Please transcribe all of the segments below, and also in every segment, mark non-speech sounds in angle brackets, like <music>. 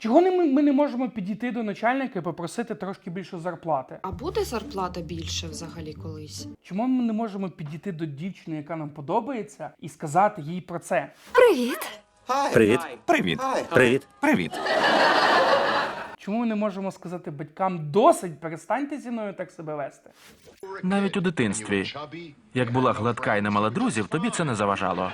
Чого не ми, ми не можемо підійти до начальника і попросити трошки більше зарплати? А буде зарплата більше взагалі колись? Чому ми не можемо підійти до дівчини, яка нам подобається, і сказати їй про це? Привіт! Привіт. Привіт. Привіт. Привіт. Чому ми не можемо сказати батькам досить, перестаньте зі мною так себе вести? Навіть у дитинстві, як була гладка і не мала друзів, тобі це не заважало.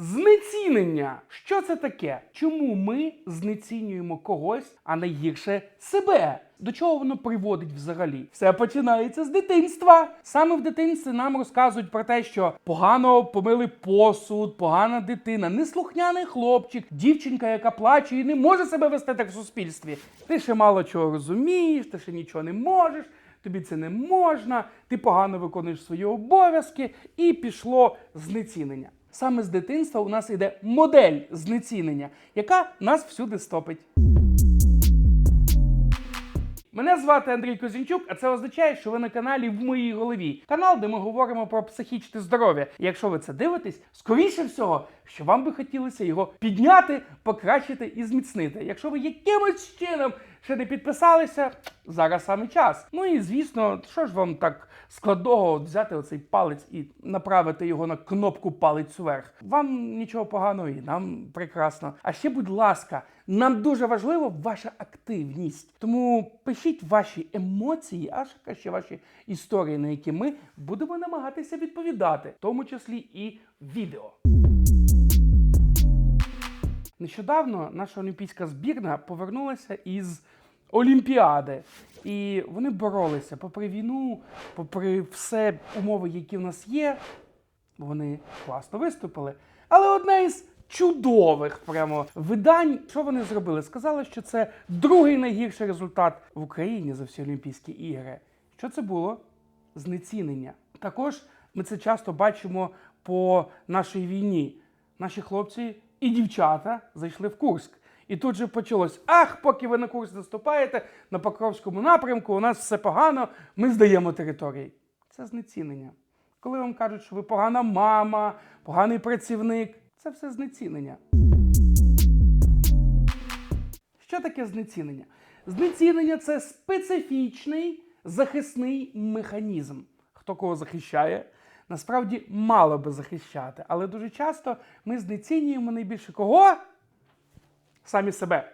Знецінення. Що це таке? Чому ми знецінюємо когось, а найгірше себе? До чого воно приводить взагалі? Все починається з дитинства. Саме в дитинстві нам розказують про те, що погано помили посуд, погана дитина, неслухняний хлопчик, дівчинка, яка плаче і не може себе вести так в суспільстві. Ти ще мало чого розумієш, ти ще нічого не можеш. Тобі це не можна, ти погано виконуєш свої обов'язки, і пішло знецінення. Саме з дитинства у нас йде модель знецінення, яка нас всюди стопить. Мене звати Андрій Козінчук, а це означає, що ви на каналі в моїй голові. Канал, де ми говоримо про психічне здоров'я. І якщо ви це дивитесь, скоріше всього, що вам би хотілося його підняти, покращити і зміцнити. Якщо ви якимось чином ще не підписалися, зараз саме час. Ну і звісно, що ж вам так складного взяти оцей палець і направити його на кнопку палець вверх. Вам нічого поганого і нам прекрасно. А ще, будь ласка, нам дуже важлива ваша активність. Тому пишіть ваші емоції, а ще ваші історії, на які ми будемо намагатися відповідати, в тому числі і відео. Нещодавно наша олімпійська збірна повернулася із Олімпіади. І вони боролися попри війну, попри все умови, які в нас є. Вони класно виступили. Але одне із чудових прямо видань, що вони зробили? Сказали, що це другий найгірший результат в Україні за всі Олімпійські ігри. Що це було? Знецінення. Також ми це часто бачимо по нашій війні. Наші хлопці і дівчата зайшли в Курськ. І тут же почалось: ах, поки ви на курс наступаєте, на Покровському напрямку, у нас все погано, ми здаємо території. Це знецінення. Коли вам кажуть, що ви погана мама, поганий працівник, це все знецінення. Що таке знецінення? Знецінення це специфічний захисний механізм. Хто кого захищає, насправді мало би захищати, але дуже часто ми знецінюємо найбільше кого? Самі себе.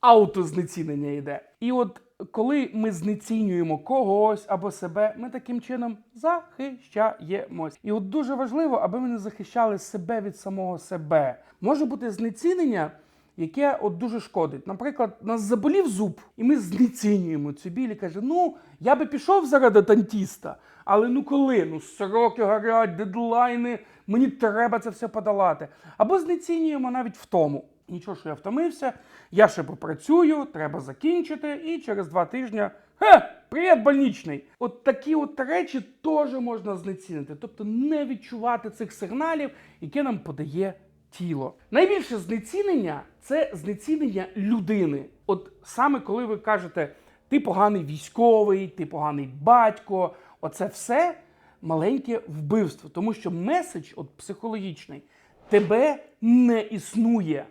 Аутознецінення йде. І от коли ми знецінюємо когось або себе, ми таким чином захищаємось. І от дуже важливо, аби ми не захищали себе від самого себе. Може бути знецінення, яке от дуже шкодить. Наприклад, нас заболів зуб, і ми знецінюємо цю біль і каже: ну, я би пішов заради дантіста, але ну коли? Ну, сроки горять, дедлайни, мені треба це все подолати. Або знецінюємо навіть в тому. Нічого, що я втомився, я ще попрацюю, треба закінчити, і через два тижні. Хе, привіт, больничний! От такі от речі теж можна знецінити, тобто не відчувати цих сигналів, які нам подає тіло. Найбільше знецінення це знецінення людини. От саме коли ви кажете, ти поганий військовий, ти поганий батько, оце все маленьке вбивство, тому що меседж, от психологічний, тебе не існує.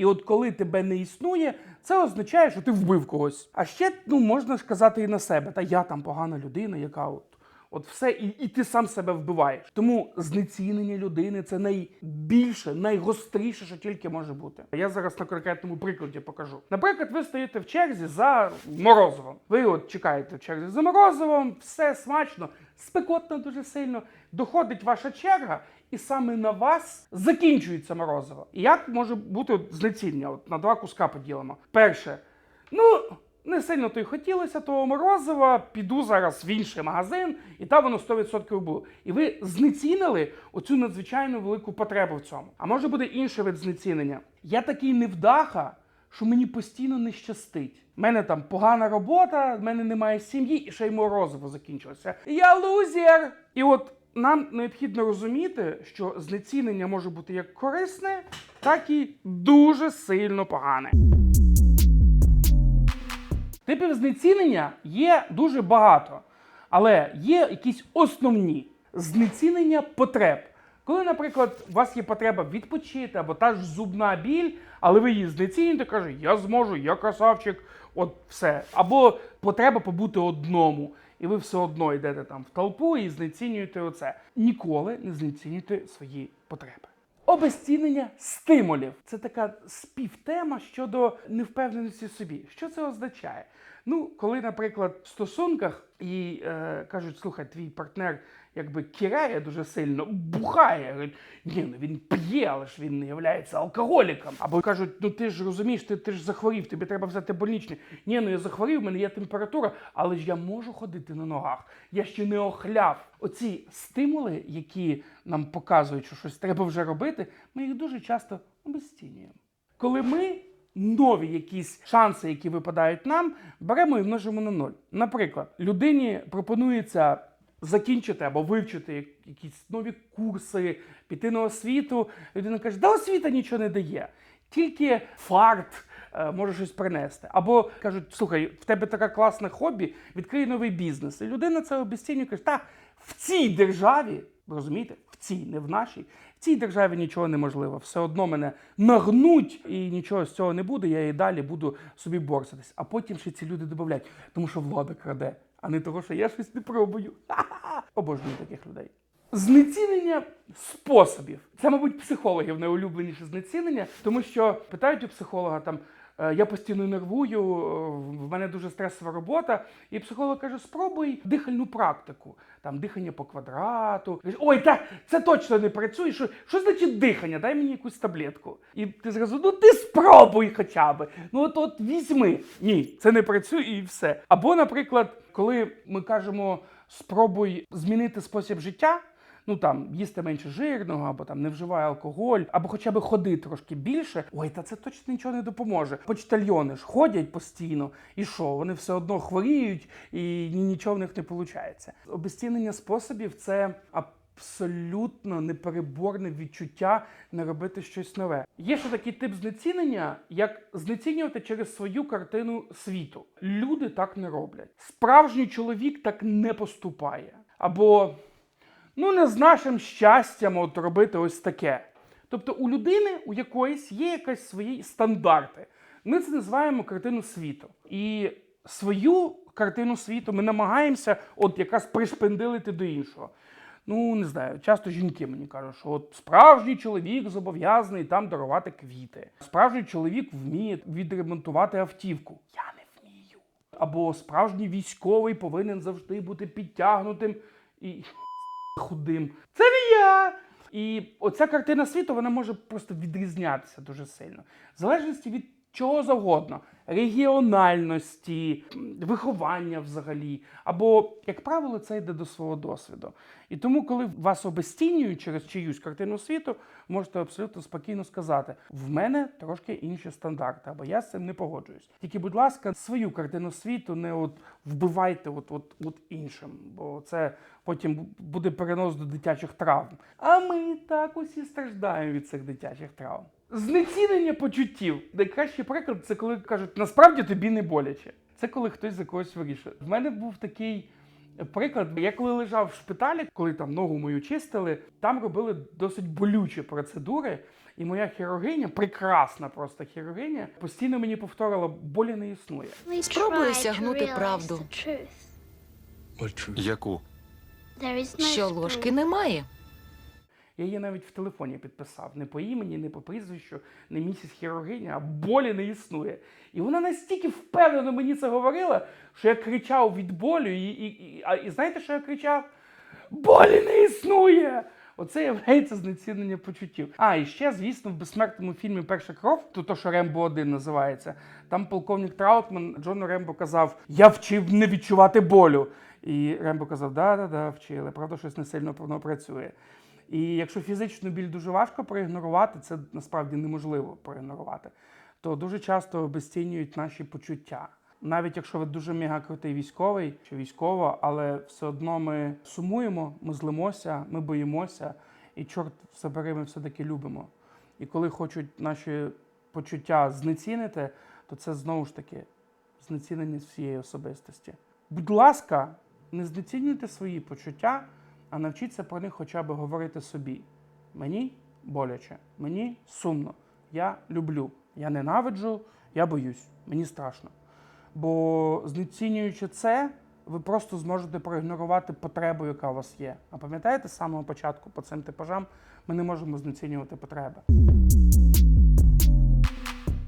І от коли тебе не існує, це означає, що ти вбив когось. А ще ну можна ж казати і на себе, та я там погана людина, яка от. Все, і, і ти сам себе вбиваєш. Тому знецінення людини це найбільше, найгостріше, що тільки може бути. Я зараз на конкретному прикладі покажу. Наприклад, ви стоїте в черзі за морозивом. Ви от чекаєте в черзі за морозивом, все смачно, спекотно дуже сильно. Доходить ваша черга, і саме на вас закінчується морозиво. І як може бути знецінення? От на два куска поділимо. Перше, ну. Не сильно то й хотілося того морозива, піду зараз в інший магазин, і там воно 100% було. І ви знецінили оцю надзвичайно велику потребу в цьому. А може буде інший вид знецінення. Я такий невдаха, що мені постійно не щастить. У мене там погана робота, в мене немає сім'ї, і ще й морозиво закінчилося. Я лузер! І от нам необхідно розуміти, що знецінення може бути як корисне, так і дуже сильно погане. Типів знецінення є дуже багато, але є якісь основні знецінення потреб. Коли, наприклад, у вас є потреба відпочити або та ж зубна біль, але ви її знецінюєте, каже, я зможу, я красавчик, от все. Або потреба побути одному, і ви все одно йдете там в толпу і знецінюєте оце. Ніколи не знецінюйте свої потреби. Обезцінення стимулів це така співтема щодо невпевненості в собі. Що це означає? Ну, коли, наприклад, в стосунках і е, кажуть, слухай, твій партнер якби кіряє дуже сильно, бухає. Говорить, ні, ну він п'є, але ж він не є алкоголіком. Або кажуть, ну ти ж розумієш, ти, ти ж захворів, тобі треба взяти больничний. Ні, ну я захворів, в мене є температура, але ж я можу ходити на ногах. Я ще не охляв. Оці стимули, які нам показують, що щось треба вже робити, ми їх дуже часто обезцінюємо. Коли ми нові якісь шанси, які випадають нам, беремо і множимо на ноль. Наприклад, людині пропонується закінчити або вивчити якісь нові курси, піти на освіту. Людина каже, да освіта нічого не дає, тільки фарт. е, Може щось принести. Або кажуть, слухай, в тебе таке класне хобі, відкрий новий бізнес. І людина це обіцінює, каже, та в цій державі, розумієте, в цій, не в нашій, в цій державі нічого неможливо. Все одно мене нагнуть і нічого з цього не буде. Я і далі буду собі борсатись. А потім ще ці люди додають, тому що влада краде, а не того, що я щось не пробую. <laughs> Обожнюю таких людей. Знецінення способів. Це, мабуть, психологів найулюбленіше знецінення, тому що питають у психолога там. «Е, Я постійно нервую, е, в мене дуже стресова робота. І психолог каже: спробуй дихальну практику, там дихання по квадрату. Ой, та це точно не працює. Що, що значить дихання? Дай мені якусь таблетку. І ти зразу, ну ти спробуй хоча б. Ну от от візьми. Ні, це не працює і все. Або, наприклад, коли ми кажемо спробуй змінити спосіб життя. Ну там їсти менше жирного, або там не вживай алкоголь, або хоча б ходи трошки більше. Ой, та це точно нічого не допоможе. Почтальйони ж ходять постійно, і що? Вони все одно хворіють, і нічого в них не виходить. Обезцінення способів це абсолютно непереборне відчуття не робити щось нове. Є ще такий тип знецінення, як знецінювати через свою картину світу. Люди так не роблять. Справжній чоловік так не поступає. Або ну не з нашим щастям от робити ось таке. Тобто у людини, у якоїсь є якась свої стандарти. Ми це називаємо картину світу. І свою картину світу ми намагаємося от якраз пришпинделити до іншого. Ну, не знаю, часто жінки мені кажуть, що от справжній чоловік зобов'язаний там дарувати квіти. Справжній чоловік вміє відремонтувати автівку. Я не вмію. Або справжній військовий повинен завжди бути підтягнутим і худим. Це не я. І оця картина світу вона може просто відрізнятися дуже сильно. В залежності від чого завгодно, регіональності, виховання взагалі. Або, як правило, це йде до свого досвіду. І тому, коли вас обезцінюють через чиюсь картину світу, можете абсолютно спокійно сказати: в мене трошки інші стандарти, або я з цим не погоджуюсь. Тільки, будь ласка, свою картину світу не от вбивайте от, от, от іншим, бо це потім буде перенос до дитячих травм. А ми так усі страждаємо від цих дитячих травм. Знецінення почуттів. Найкращий приклад це коли кажуть, насправді тобі не боляче. Це коли хтось за когось вирішує. В мене був такий приклад. Я коли лежав в шпиталі, коли там ногу мою чистили, там робили досить болючі процедури. І моя хірургиня, прекрасна просто хірургиня, постійно мені повторила, болі не існує. Спробую сягнути правду. Яку? Що ложки немає. Я її навіть в телефоні підписав. Не по імені, не по прізвищу, не місіс хірургиня, а болі не існує. І вона настільки впевнено мені це говорила, що я кричав від болю. І, і, і, а, і знаєте, що я кричав? Болі не існує! Оце є знецінення почуттів. А, і ще, звісно, в безсмертному фільмі Перша кров, то, то що Рембо 1 називається, там полковник Траутман Джону Рембо казав: Я вчив не відчувати болю. І Рембо казав, да-да-да, вчили, правда, щось не сильно працює. І якщо фізичну біль дуже важко проігнорувати, це насправді неможливо проігнорувати, то дуже часто обесцінюють наші почуття. Навіть якщо ви дуже мега крутий військовий чи військова, але все одно ми сумуємо, ми злимося, ми боїмося, і чорт забери, ми все-таки любимо. І коли хочуть наші почуття знецінити, то це знову ж таки знецінення всієї особистості. Будь ласка, не знецінюйте свої почуття, а навчіться про них хоча б говорити собі. Мені боляче, мені сумно. Я люблю, я ненавиджу, я боюсь, мені страшно. Бо знецінюючи це, ви просто зможете проігнорувати потребу, яка у вас є. А пам'ятаєте, з самого початку по цим типажам ми не можемо знецінювати потреби.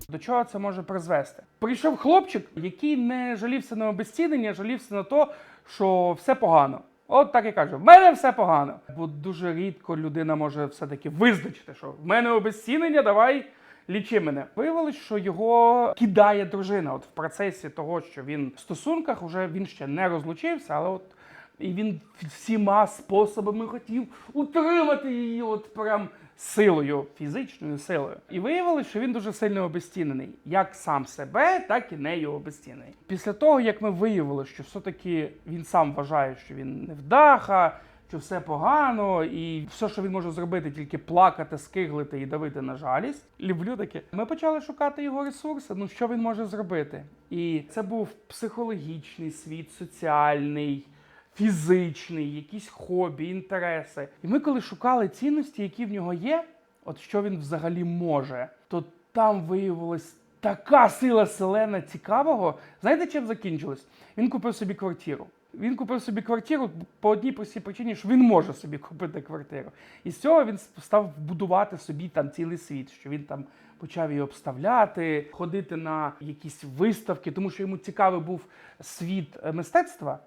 До чого це може призвести? Прийшов хлопчик, який не жалівся на обезцінення, жалівся на те, що все погано. От так і кажу, в мене все погано. Бо дуже рідко людина може все-таки визначити, що в мене обезцінення, давай лічи мене. Виявилось, що його кидає дружина. От в процесі того, що він в стосунках, вже він ще не розлучився, але от і він всіма способами хотів утримати її, от прям силою, фізичною силою. І виявилось, що він дуже сильно обезцінений, як сам себе, так і нею обезцінений. Після того, як ми виявили, що все-таки він сам вважає, що він невдаха, що все погано, і все, що він може зробити, тільки плакати, скиглити і давити на жалість. Люблю таке. Ми почали шукати його ресурси. Ну що він може зробити? І це був психологічний світ, соціальний. Фізичний, якісь хобі, інтереси. І ми, коли шукали цінності, які в нього є, от що він взагалі може, то там виявилась така сила селена цікавого. Знаєте, чим закінчилось? Він купив собі квартиру. Він купив собі квартиру по одній простій причині, що він може собі купити квартиру. І з цього він став будувати собі там цілий світ, що він там почав її обставляти, ходити на якісь виставки, тому що йому цікавий був світ е, мистецтва.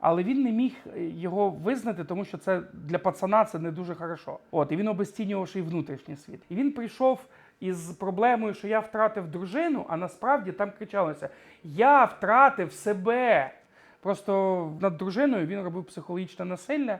Але він не міг е, його визнати, тому що це для пацана це не дуже хорошо. От і він обезцінював ще й внутрішній світ. І він прийшов із проблемою, що я втратив дружину, а насправді там кричалося: Я втратив себе. Просто над дружиною він робив психологічне насилля,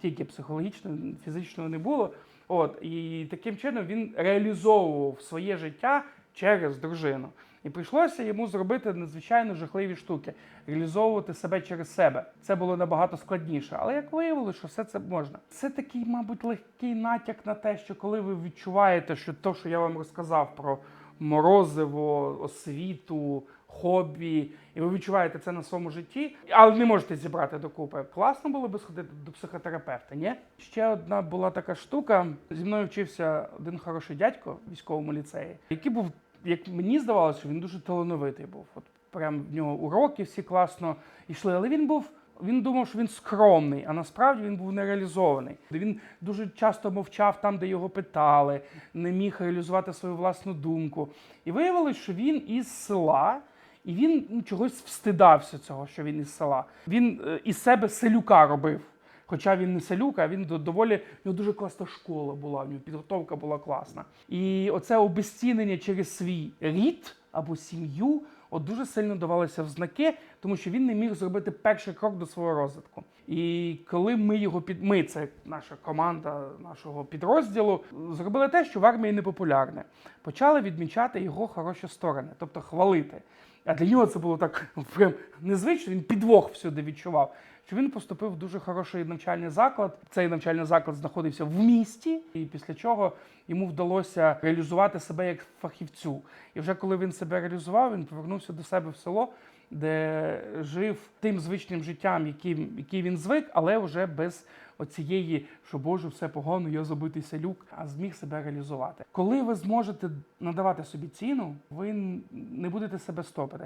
тільки психологічне, фізичного не було. От і таким чином він реалізовував своє життя через дружину. І прийшлося йому зробити надзвичайно жахливі штуки, реалізовувати себе через себе. Це було набагато складніше. Але як виявилося, що все це можна. Це такий, мабуть, легкий натяк на те, що коли ви відчуваєте, що те, що я вам розказав про морозиво, освіту, хобі, і ви відчуваєте це на своєму житті, але не можете зібрати докупи. Класно було би сходити до психотерапевта, ні? Ще одна була така штука. Зі мною вчився один хороший дядько в військовому ліцеї, який був, як мені здавалося, що він дуже талановитий був. От прям в нього уроки всі класно йшли, але він був. Він думав, що він скромний, а насправді він був нереалізований. Він дуже часто мовчав там, де його питали, не міг реалізувати свою власну думку. І виявилось, що він із села, і він ну, чогось встидався цього, що він із села. Він е, із себе селюка робив. Хоча він не селюк, а він до- доволі в нього дуже класна школа була, в нього підготовка була класна. І оце обезцінення через свій рід або сім'ю от дуже сильно давалося в знаки, тому що він не міг зробити перший крок до свого розвитку. І коли ми його під ми, це наша команда нашого підрозділу, зробили те, що в армії непопулярне, почали відмічати його хороші сторони, тобто хвалити. А для нього це було так прям незвично. Він підвох всюди відчував. Що він поступив в дуже хороший навчальний заклад. Цей навчальний заклад знаходився в місті, і після чого йому вдалося реалізувати себе як фахівцю. І вже коли він себе реалізував, він повернувся до себе в село, де жив тим звичним життям, яким, який він звик, але вже без оцієї, що Боже, все погано, я забитий селюк, а зміг себе реалізувати. Коли ви зможете надавати собі ціну, ви не будете себе стопити.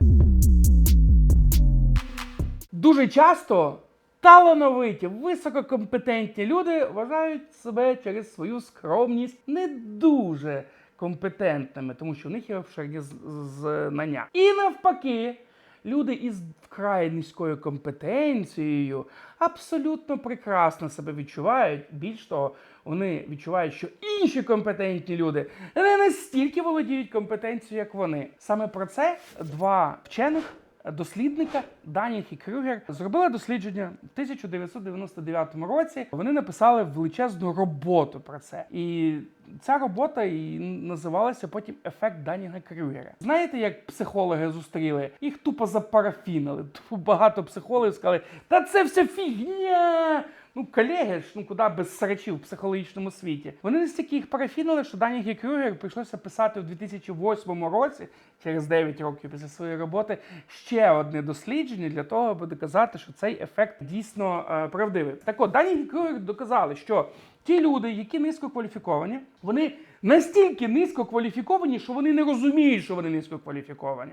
Дуже часто талановиті, висококомпетентні люди вважають себе через свою скромність не дуже компетентними, тому що в них є обширні знання. І навпаки, люди із вкрай низькою компетенцією абсолютно прекрасно себе відчувають. Більш того, вони відчувають, що інші компетентні люди не настільки володіють компетенцією, як вони. Саме про це два вчених дослідника Данінг і Крюгер зробили дослідження в 1999 році. Вони написали величезну роботу про це. І ця робота і називалася потім ефект Данінга Крюгера. Знаєте, як психологи зустріли? Їх тупо запарафінили. Тупо багато психологів сказали: та це все фігня! Ну, колеги ж, ну куди без срачів в психологічному світі. Вони настільки їх парафінили, що Дані Крюгер прийшлося писати у 2008 році, через 9 років після своєї роботи, ще одне дослідження для того, аби доказати, що цей ефект дійсно е, правдивий. Так от, Дані Крюгер доказали, що Ті люди, які низько кваліфіковані, вони настільки низько кваліфіковані, що вони не розуміють, що вони низько кваліфіковані.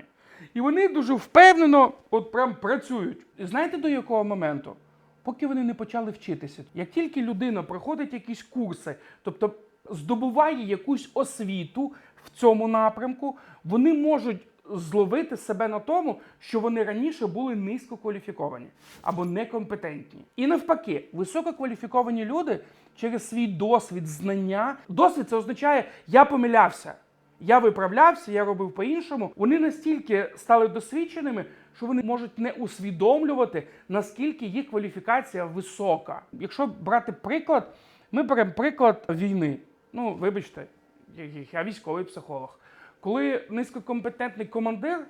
І вони дуже впевнено от прям працюють. І знаєте до якого моменту? Поки вони не почали вчитися. Як тільки людина проходить якісь курси, тобто здобуває якусь освіту в цьому напрямку, вони можуть зловити себе на тому, що вони раніше були низькокваліфіковані або некомпетентні. І навпаки, висококваліфіковані люди через свій досвід, знання. Досвід це означає, я помилявся. Я виправлявся, я робив по-іншому. Вони настільки стали досвідченими, що вони можуть не усвідомлювати, наскільки їх кваліфікація висока. Якщо брати приклад, ми беремо приклад війни. Ну, вибачте, я- військовий психолог. Коли низькокомпетентний командир,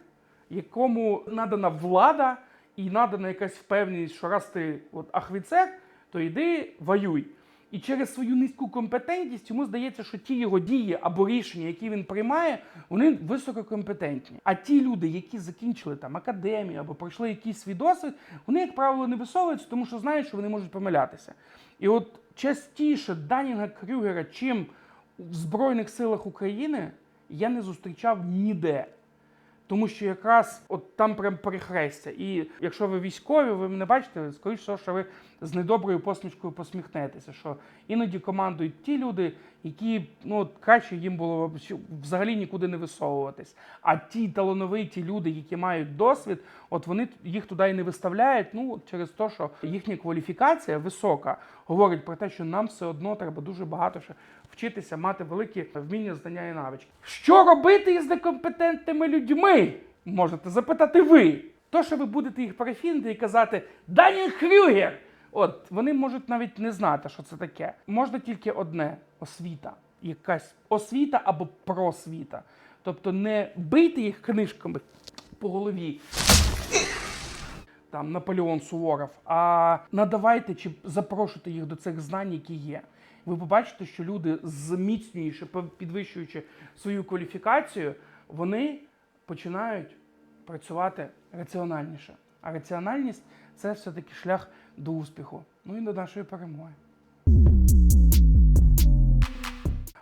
якому надана влада і надана якась впевненість, що раз ти от ахвіцер, то йди воюй. І через свою низьку компетентність йому здається, що ті його дії або рішення, які він приймає, вони висококомпетентні. А ті люди, які закінчили там академію або пройшли якийсь свій досвід, вони, як правило, не висовуються, тому що знають, що вони можуть помилятися. І от частіше Данінга Крюгера, чим в Збройних силах України, я не зустрічав ніде. Тому що якраз от там прям перехрестя. І якщо ви військові, ви мене бачите, скоріш всього, що ви з недоброю посмішкою посміхнетеся. Що іноді командують ті люди, які ну от краще їм було взагалі нікуди не висовуватись. А ті талановиті люди, які мають досвід, от вони їх туди і не виставляють. Ну через те, що їхня кваліфікація висока, говорить про те, що нам все одно треба дуже багато ще вчитися, мати великі вміння, знання і навички. Що робити із некомпетентними людьми? Можете запитати ви. То, що ви будете їх парафінити і казати Дані Хрюгер. От вони можуть навіть не знати, що це таке. Можна тільки одне освіта. Якась освіта або просвіта. Тобто не бийте їх книжками по голові, там Наполеон Суворов, а надавайте чи запрошуйте їх до цих знань, які є. Ви побачите, що люди, зміцнюючи, підвищуючи свою кваліфікацію, вони починають працювати раціональніше. А раціональність це все-таки шлях до успіху. Ну і до нашої перемоги.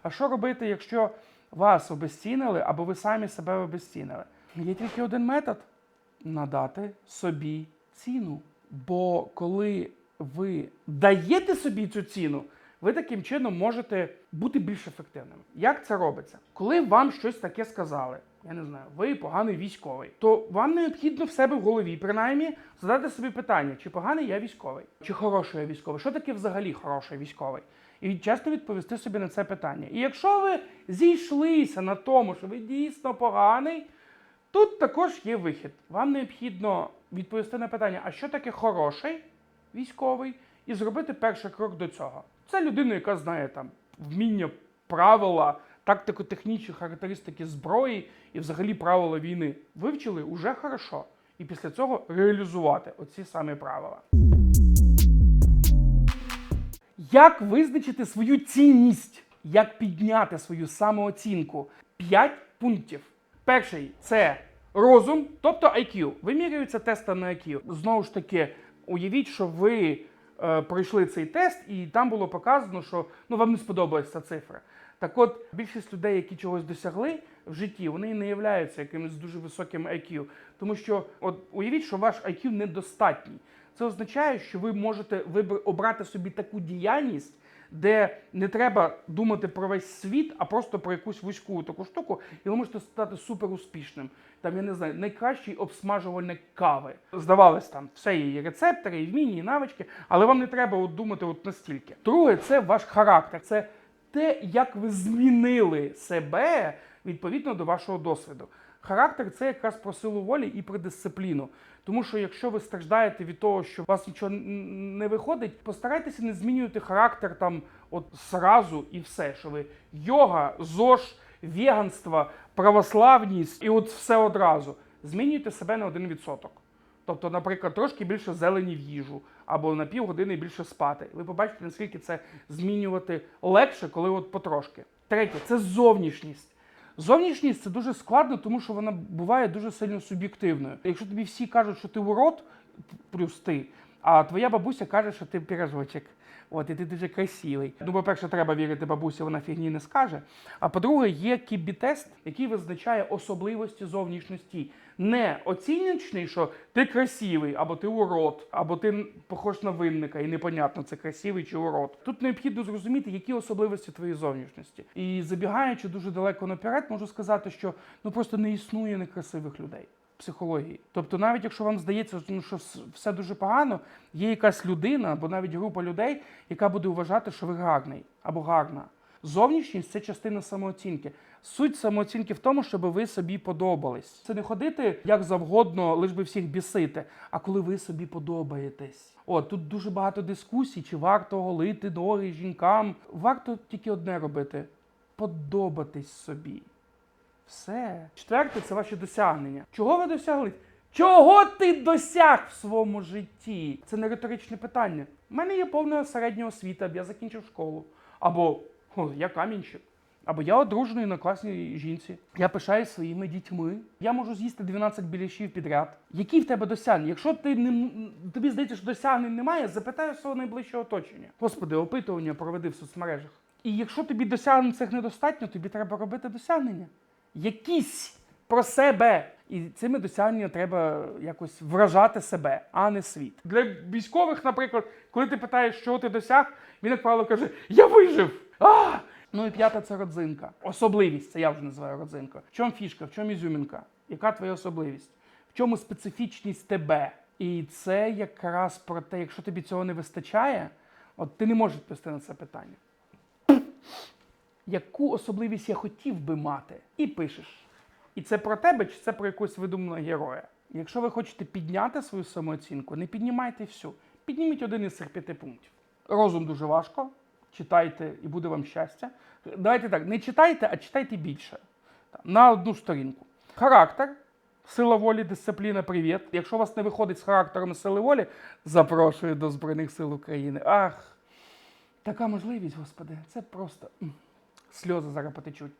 А що робити, якщо вас обезцінили або ви самі себе обезцінили? Є тільки один метод надати собі ціну. Бо коли ви даєте собі цю ціну, ви таким чином можете бути більш ефективним. Як це робиться? Коли вам щось таке сказали, я не знаю, ви поганий військовий, то вам необхідно в себе в голові, принаймні, задати собі питання, чи поганий я військовий, чи хороший я військовий, що таке взагалі хороший військовий? І чесно відповісти собі на це питання. І якщо ви зійшлися на тому, що ви дійсно поганий, Тут також є вихід. Вам необхідно відповісти на питання, а що таке хороший військовий, і зробити перший крок до цього. Це людина, яка знає там вміння, правила, тактико-технічні характеристики зброї і взагалі правила війни. Вивчили уже хорошо. І після цього реалізувати оці самі правила. Як визначити свою цінність? Як підняти свою самооцінку? П'ять пунктів. Перший це розум, тобто IQ. Вимірюється тестом на IQ. Знову ж таки, уявіть, що ви пройшли цей тест, і там було показано, що ну, вам не сподобалася ця цифра. Так от, більшість людей, які чогось досягли в житті, вони не являються якимось дуже високим IQ. Тому що, от уявіть, що ваш IQ недостатній. Це означає, що ви можете обрати собі таку діяльність, де не треба думати про весь світ, а просто про якусь вузьку таку штуку, і ви можете стати супер успішним. Там, я не знаю, найкращий обсмажувальник кави. Здавалось, там все є і рецептори, і вміння, і навички, але вам не треба от думати от настільки. Друге, це ваш характер. Це те, як ви змінили себе відповідно до вашого досвіду. Характер це якраз про силу волі і про дисципліну. Тому що якщо ви страждаєте від того, що у вас нічого не виходить, постарайтеся не змінювати характер там от зразу і все, що ви йога, ЗОЖ, веганство, православність і от все одразу. Змінюйте себе на 1%. Тобто, наприклад, трошки більше зелені в їжу, або на півгодини більше спати. Ви побачите, наскільки це змінювати легше, коли от потрошки. Третє це зовнішність. Зовнішність це дуже складно, тому що вона буває дуже сильно суб'єктивною. Якщо тобі всі кажуть, що ти урод, плюс ти, А твоя бабуся каже, що ти пірожочок. От, і ти дуже красивий. Ну, по-перше, треба вірити бабусі, вона фігні не скаже. А по-друге, є кібі-тест, який визначає особливості зовнішності. Не оціночний, що ти красивий, або ти урод, або ти похож на винника, і непонятно, це красивий чи урод. Тут необхідно зрозуміти, які особливості твоєї зовнішності. І забігаючи дуже далеко наперед, можу сказати, що ну просто не існує некрасивих людей. Психології. Тобто, навіть якщо вам здається, ну, що все дуже погано, є якась людина або навіть група людей, яка буде вважати, що ви гарний або гарна. Зовнішність це частина самооцінки. Суть самооцінки в тому, щоб ви собі подобались. Це не ходити як завгодно, лиш би всіх бісити, а коли ви собі подобаєтесь. От тут дуже багато дискусій, чи варто голити ноги жінкам. Варто тільки одне робити подобатись собі. Все. Четверте це ваші досягнення. Чого ви досягли? Чого ти досяг в своєму житті? Це не риторичне питання. У мене є повна середня освіта, я закінчив школу. Або о, я камінщик. Або я одружений на класній жінці. Я пишаюсь своїми дітьми. Я можу з'їсти 12 біляшів підряд. Які в тебе досягнення? Якщо ти не тобі здається, що досягнень немає, запитай свого найближчого оточення. Господи, опитування проведи в соцмережах. І якщо тобі досягнень цих недостатньо, тобі треба робити досягнення якісь про себе. І цими досягненнями треба якось вражати себе, а не світ. Для військових, наприклад, коли ти питаєш, що ти досяг, він, як правило, каже: Я вижив! А! Ну і п'ята це родзинка. Особливість, це я вже називаю родзинкою. В чому фішка, в чому ізюмінка? Яка твоя особливість? В чому специфічність тебе? І це якраз про те, якщо тобі цього не вистачає, от ти не можеш відповісти на це питання яку особливість я хотів би мати, і пишеш. І це про тебе, чи це про якогось видуманого героя. Якщо ви хочете підняти свою самооцінку, не піднімайте всю. Підніміть один із цих п'яти пунктів. Розум дуже важко. Читайте і буде вам щастя. Давайте так, не читайте, а читайте більше. На одну сторінку. Характер, сила волі, дисципліна, привіт. Якщо у вас не виходить з характером сили волі, запрошую до Збройних сил України. Ах, така можливість, господи, це просто сльози зараз потечуть.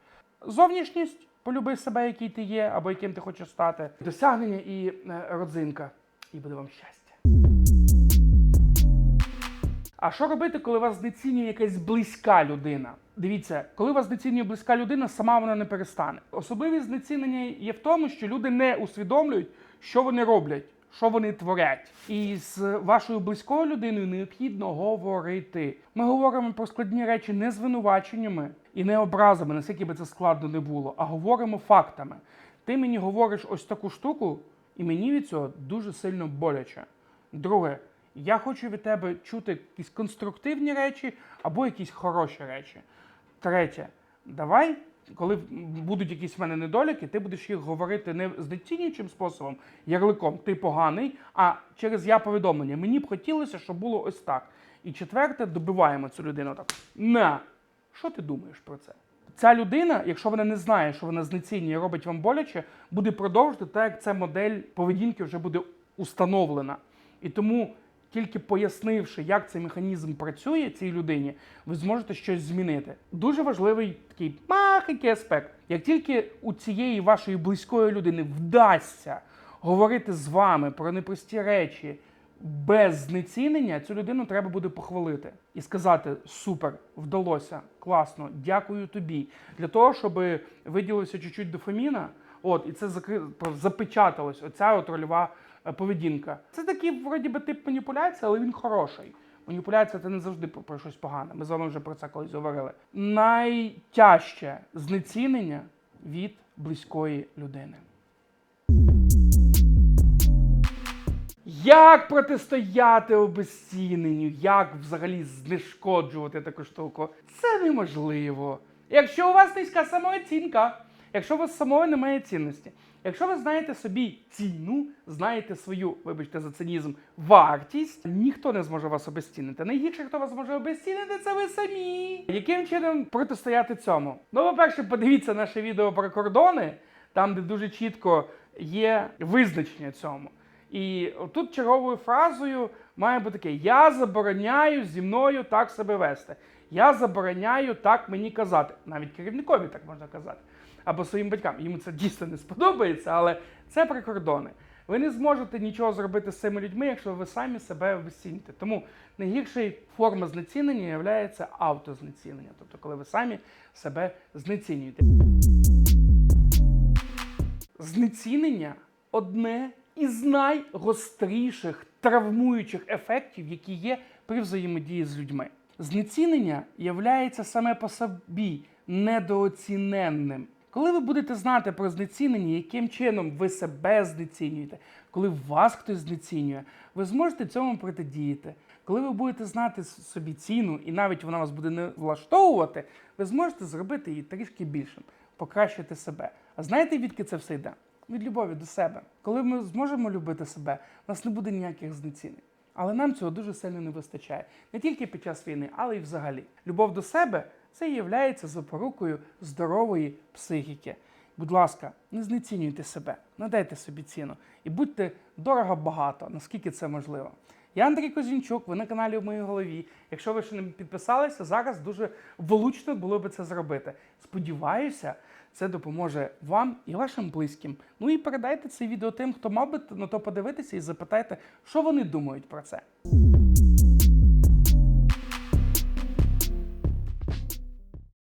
Зовнішність, полюби себе, який ти є, або яким ти хочеш стати. Досягнення і е, родзинка. І буде вам щастя. А що робити, коли вас знецінює якась близька людина? Дивіться, коли вас знецінює близька людина, сама вона не перестане. Особливість знецінення є в тому, що люди не усвідомлюють, що вони роблять, що вони творять. І з вашою близькою людиною необхідно говорити. Ми говоримо про складні речі не звинуваченнями і не образами, наскільки би це складно не було, а говоримо фактами. Ти мені говориш ось таку штуку, і мені від цього дуже сильно боляче. Друге, я хочу від тебе чути якісь конструктивні речі або якісь хороші речі. Третє, давай, коли будуть якісь в мене недоліки, ти будеш їх говорити не знецінюючим способом, ярликом, ти поганий, а через я повідомлення. Мені б хотілося, щоб було ось так. І четверте, добиваємо цю людину так. На! Що ти думаєш про це? Ця людина, якщо вона не знає, що вона знецінює, робить вам боляче, буде продовжувати так, як ця модель поведінки вже буде установлена. І тому, тільки пояснивши, як цей механізм працює цій людині, ви зможете щось змінити. Дуже важливий такий махенький аспект. Як тільки у цієї вашої близької людини вдасться говорити з вами про непрості речі без знецінення, цю людину треба буде похвалити і сказати: супер, вдалося, класно, дякую тобі. Для того, щоб виділився чуть-чуть дофаміна, от, і це запечаталось, оця от рольова поведінка. Це такий, вроді би, тип маніпуляції, але він хороший. Маніпуляція це не завжди про, щось погане. Ми з вами вже про це колись говорили. Найтяжче знецінення від близької людини. Як протистояти обезціненню? Як взагалі знешкоджувати таку штуку? Це неможливо. Якщо у вас низька самооцінка, якщо у вас самої немає цінності, якщо ви знаєте собі ціну, знаєте свою, вибачте за цинізм, вартість, ніхто не зможе вас обезцінити. Найгірше, хто вас може обезцінити, це ви самі. Яким чином протистояти цьому? Ну, по-перше, подивіться наше відео про кордони, там, де дуже чітко є визначення цьому. І тут черговою фразою має бути таке: Я забороняю зі мною так себе вести. Я забороняю так мені казати. Навіть керівникові так можна казати. Або своїм батькам. Йому це дійсно не сподобається, але це прикордони. Ви не зможете нічого зробити з цими людьми, якщо ви самі себе обесціните. Тому найгіршою форма знецінення є автознецінення, тобто коли ви самі себе знецінюєте. Знецінення одне із найгостріших травмуючих ефектів, які є при взаємодії з людьми. Знецінення являється саме по собі недооціненним. Коли ви будете знати про знецінення, яким чином ви себе знецінюєте, коли вас хтось знецінює, ви зможете цьому протидіяти. Коли ви будете знати собі ціну, і навіть вона вас буде не влаштовувати, ви зможете зробити її трішки більшим, покращити себе. А знаєте, відки це все йде? Від любові до себе. Коли ми зможемо любити себе, у нас не буде ніяких знецінень. Але нам цього дуже сильно не вистачає. Не тільки під час війни, але й взагалі. Любов до себе це є запорукою здорової психіки. Будь ласка, не знецінюйте себе, надайте собі ціну і будьте дорого багато, наскільки це можливо. Я Андрій Козінчук, ви на каналі в моїй голові. Якщо ви ще не підписалися, зараз дуже влучно було би це зробити. Сподіваюся, це допоможе вам і вашим близьким. Ну і передайте це відео тим, хто мав би на то подивитися, і запитайте, що вони думають про це.